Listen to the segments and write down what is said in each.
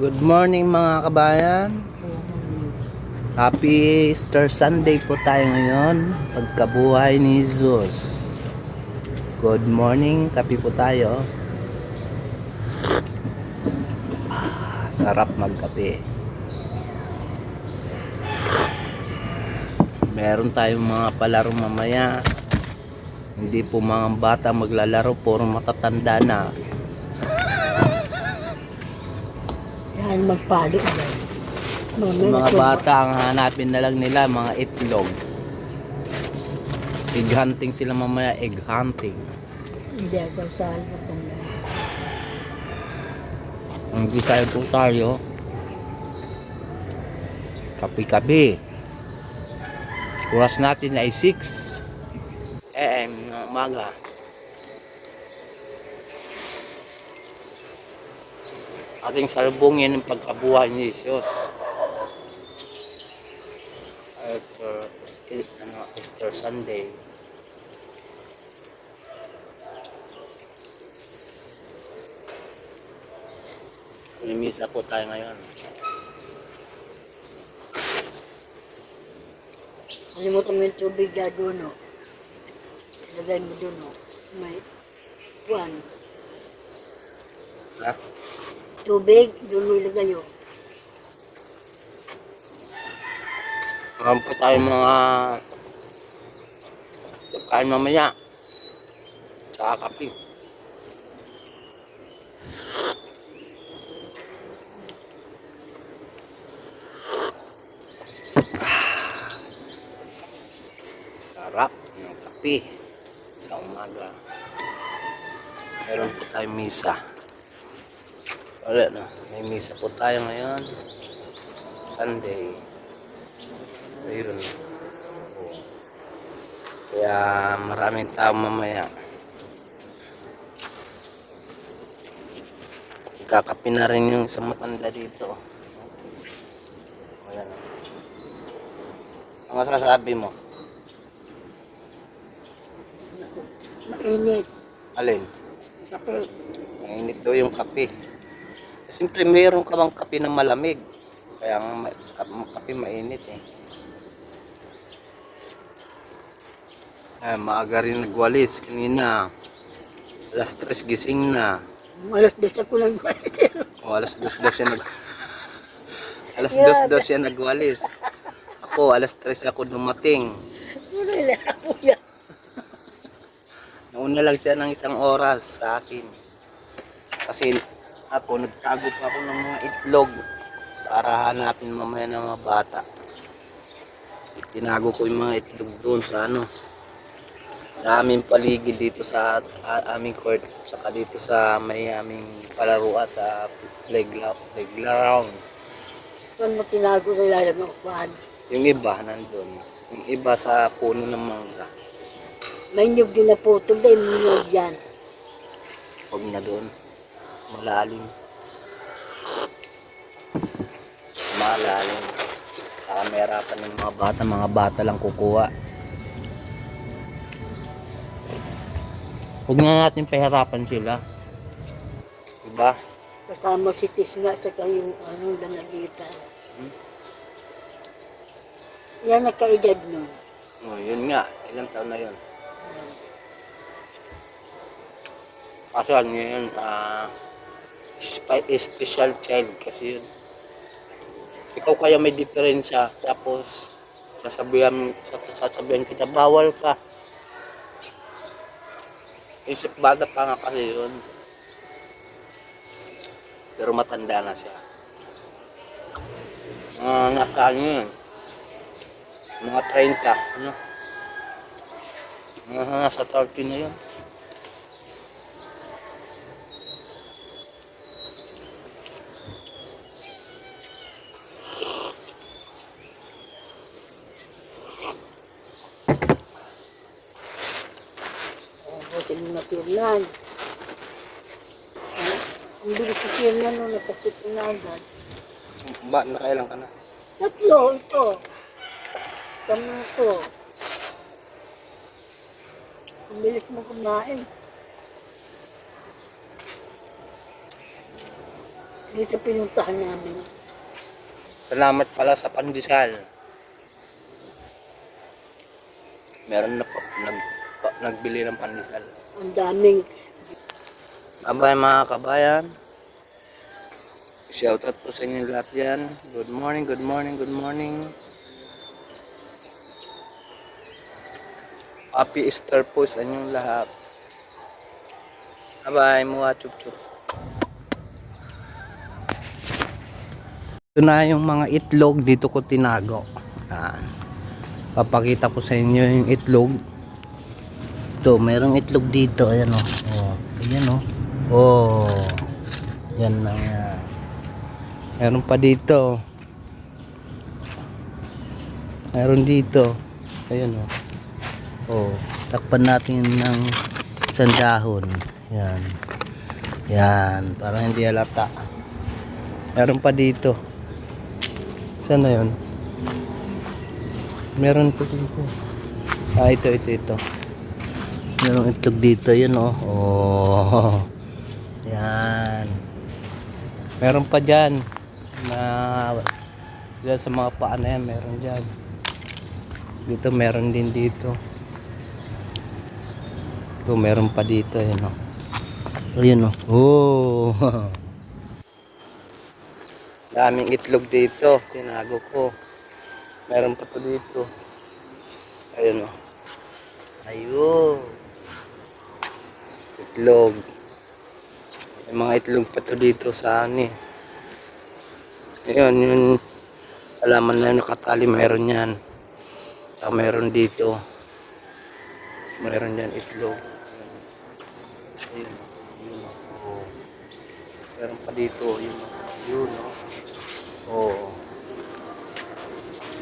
Good morning mga kabayan. Happy Easter Sunday po tayo ngayon. Pagkabuhay ni Jesus. Good morning. Kape po tayo. Ah, sarap magkape. Meron tayong mga palaro mamaya. Hindi po mga bata maglalaro. Puro matatanda na. Yan, magpalo. Mamaya, Yung mga bata ang hanapin na lang nila mga itlog. Egg hunting sila mamaya, egg hunting. Hindi ako saan. Hindi tayo po tayo. Kapi-kapi. Oras natin ay 6 AM ng umaga. Ating salubungin ang pagkabuhay ni Jesus. At uh, ano, Easter Sunday. Mimisa po tayo ngayon. Kalimutan mo yung tubig na doon, no? Ilagay mo doon, no? May buwan. Tubig, doon mo ilagay, oh. Meron po tayo mga kain mamaya. Tsaka kape. Sarap ng kape sa umaga. Meron po tayong misa. Wala na. May misa po tayo ngayon. Sunday. Ayun. Kaya maraming tao mamaya. Kakapi na rin yung isang matanda dito. Ayan. Ang masasabi mo? Mainit. Alin? Kape. Mainit daw yung kape. Siyempre mayroon ka bang kape na malamig. Kaya ang kape mainit eh. Ay, maaga rin nagwalis kanina. Alas tres gising na. Malas dos ako lang. O alas dos daw siya nag... alas dos daw siya nagwalis. Ako, alas tres ako dumating. Wala ako yan. Nauna lang siya ng isang oras sa akin. Kasi ako, nagtago pa ako ng mga itlog para hanapin mamaya ng mga bata. Tinago ko yung mga itlog doon sa ano, sa aming paligid dito sa aming court, saka dito sa may aming palaruan sa playground. playground. Saan mo tinago na ilalim ng upuan? Yung iba nandun. Yung iba sa puno ng mangga. May nyug din na putol dahil nyug dyan. Huwag na doon. Malalim. Malalim. Saka may harapan ng mga bata. Mga bata lang kukuha. Huwag na natin pahirapan sila. Diba? Kasama si Tis nga sa kayong ano na nagita. Hmm? Yan nagkaedad nun. Oh, yun nga. Ilang taon na yun. Kaso ano yun, ah, spe- special child kasi yun. Ikaw kaya may diferensya, tapos sasabihan, sas- sasabihan kita, bawal ka. Isip bata pa nga kasi yun. Pero matanda na siya. Ah, nasa ano yun, mga 30, ano? Mga nasa 30 na yun. Oh, buti mo na pirlan. Ah, Ang bilis sa pirlan nung napasip ko na agad. Ba, nakailan ka na? Tatlo, ito. Tama ito. Bilis mo kumain. Dito pinuntahan namin. Salamat pala sa pandesal. Meron na po, nag, pa, nagbili ng pandesal. Ang daming Abay mga kabayan. Shout out po sa inyo lahat yan. Good morning, good morning, good morning. Happy Easter po sa inyong lahat. Bye mga chup chup. Ito na yung mga itlog dito ko tinago. Yan. Papakita ko sa inyo yung itlog. Ito, merong itlog dito. Ayan o. Oh. Ayan o. Oh. Yan na yan. Meron pa dito. Meron dito. Ayan o. Oh. Takpan natin ng isang dahon. Yan. Yan. Para hindi halata. Meron pa dito. Saan na yun? Meron pa dito. Ah, ito, ito, ito. Merong itlog dito, yun oh. Oh. Yan. Meron pa dyan. Na, dyan sa mga paa na meron dyan. Dito, meron din dito. Ito, meron pa dito, yun oh. Ayun oh. Oh. Daming itlog dito. Tinago ko. Meron pa to dito. Ayun oh. Ayun. Itlog. May mga itlog pa to dito sa ani. Ayun, yun. Alaman na yun, nakatali. Meron yan. Saka meron dito. Meron yan itlog. Ayun. Ayun. Oh. Meron pa dito. Ayun. Ayun. Oh. Oh.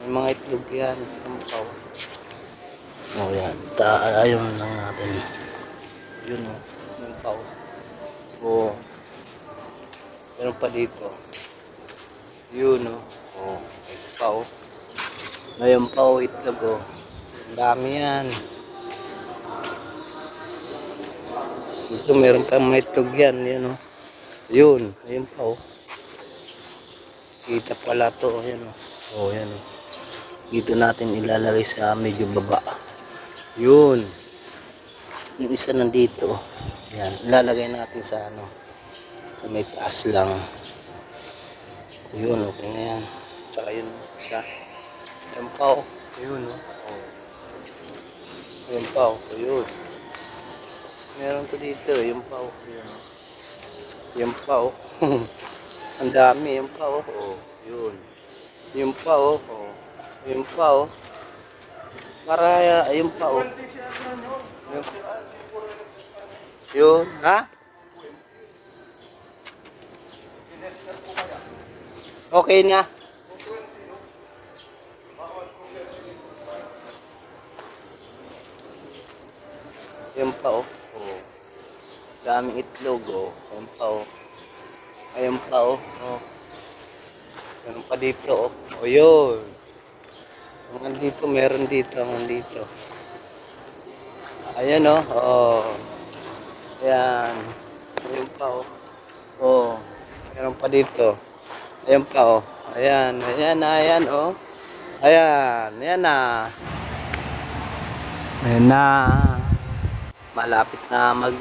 May mga itlog yan. Pa? Oh, yan. Ta ayun lang natin. Yun oh. Yung pao. Oh. Meron pa dito. Yun oh. Oh. Ito pa oh. Ngayon pa oh, itlog oh. Ang dami yan. Ito meron pa may itlog yan. Yan oh. Yun. Ayun pa oh. Kita pala to. Ayan oh. Oh, yan oh. Dito natin ilalagay sa medyo baba. Yun. Yung isa nandito. Yan. Ilalagay natin sa ano. Sa may taas lang. Yun. Okay na yan. Tsaka yun. Isa. Yan pa oh. Yun oh. Yan pa oh. Yun. Meron to dito. Yan pa oh. Yun pa oh. Ang dami. Yan pa oh. oh. Yun. Yung pa oh. oh. Yung pa oh. Para yung pa oh. Yun. Ha? Okay na. Yung pa oh. oh. Daming itlog oh. Yung pa oh. Ayun pa oh. oh. Meron pa dito oh. O yun. Hanggang dito, meron dito, hanggang dito. Ayan oh. Oh. Ayan. Ayan pa oh. Oh. Meron pa dito. Ayan pa oh. Ayan. Ayan na, ayan oh. Ayan. Ayan na. Ayan na. Malapit na mag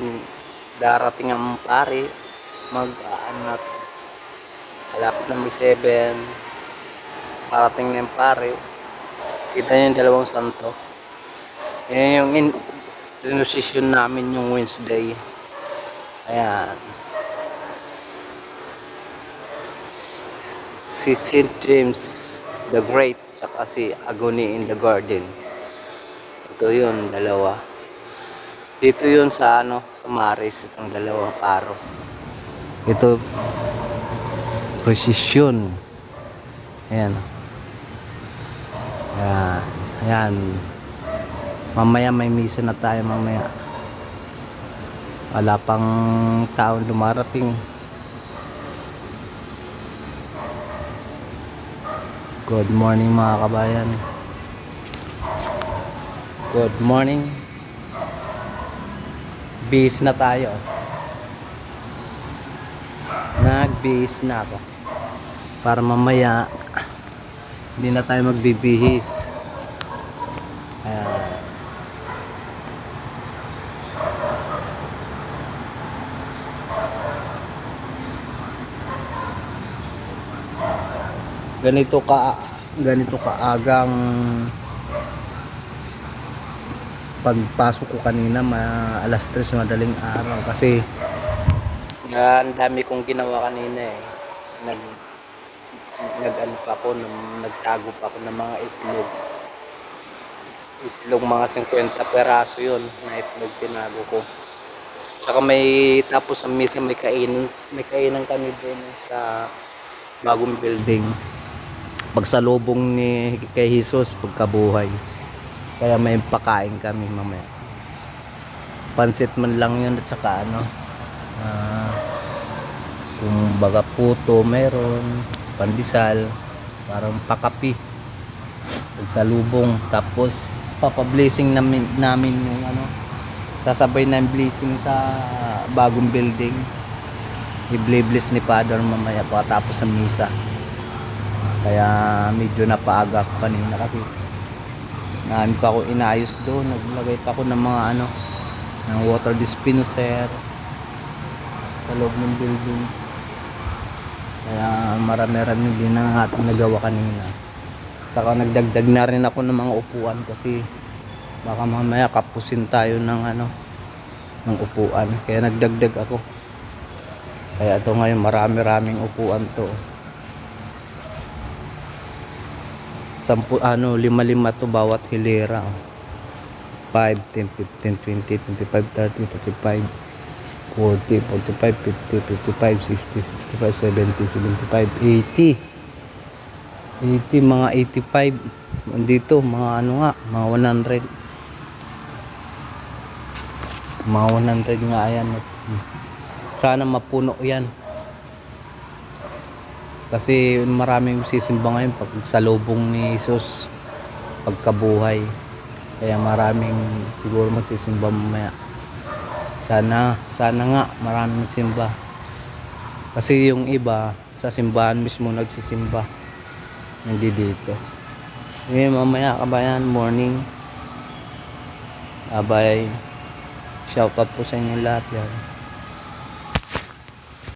darating ang pare. Mag anak. Malapit na may 7. Parating na yung pare. Kita niyo yung dalawang santo. Yan yung in transition namin yung Wednesday. Ayan. Si St. James the Great saka si Agony in the Garden. Ito yun, dalawa. Dito yun sa ano, sa Maris, itong dalawang karo. Ito, precision. Ayan. Ayan. Ayan. Mamaya may misa na tayo mamaya. Wala pang taon dumarating. Good morning mga kabayan. Good morning. Bis na tayo. nagbihis na ako para mamaya hindi na tayo magbibihis kaya ganito ka ganito kaagang pagpasok ko kanina ma alas 3 madaling araw. Kasi ang dami kong ginawa kanina eh. Nag nag ano pa ako nagtago pa ako ng mga itlog. Itlog mga 50 peraso yun na itlog tinago ko. Tsaka may tapos ang misa may kainan may kainan kami doon sa bagong building pagsalubong ni kay Jesus pagkabuhay. Kaya may pakain kami mamaya. Pansit man lang yun at saka ano ah kung baga puto meron pandesal parang pakapi. Pagsalubong. Tapos papablessing namin, namin yung ano sasabay na yung blessing sa bagong building. I-bless ni Father mamaya pagkatapos ng misa kaya medyo napaaga ako kanina kasi namin pa ako inayos doon. Naglagay pa ako ng mga ano ng water dispenser sa loob ng building. Kaya marami-rami din ang ating nagawa kanina. Saka nagdagdag na rin ako ng mga upuan kasi baka mamaya kapusin tayo ng ano ng upuan. Kaya nagdagdag ako. Kaya ito ngayon marami-raming upuan to sampu ano lima lima to bawat hilera. 5, 10, 15, 20, 25, 30, 35 40, 45, 50, 55, 60, 65, 70, 75, 80 80, mga 85 dito, mga ano nga mga 100 mga 100 nga yan sana mapuno yan kasi maraming sisimba ngayon pag sa lubong ni Jesus pagkabuhay. Kaya maraming siguro magsisimba mamaya. Sana sana nga maraming magsimba. Kasi yung iba sa simbahan mismo nagsisimba. Hindi dito. Ngayon mamaya kabayan morning. Abay shoutout po sa inyo lahat yan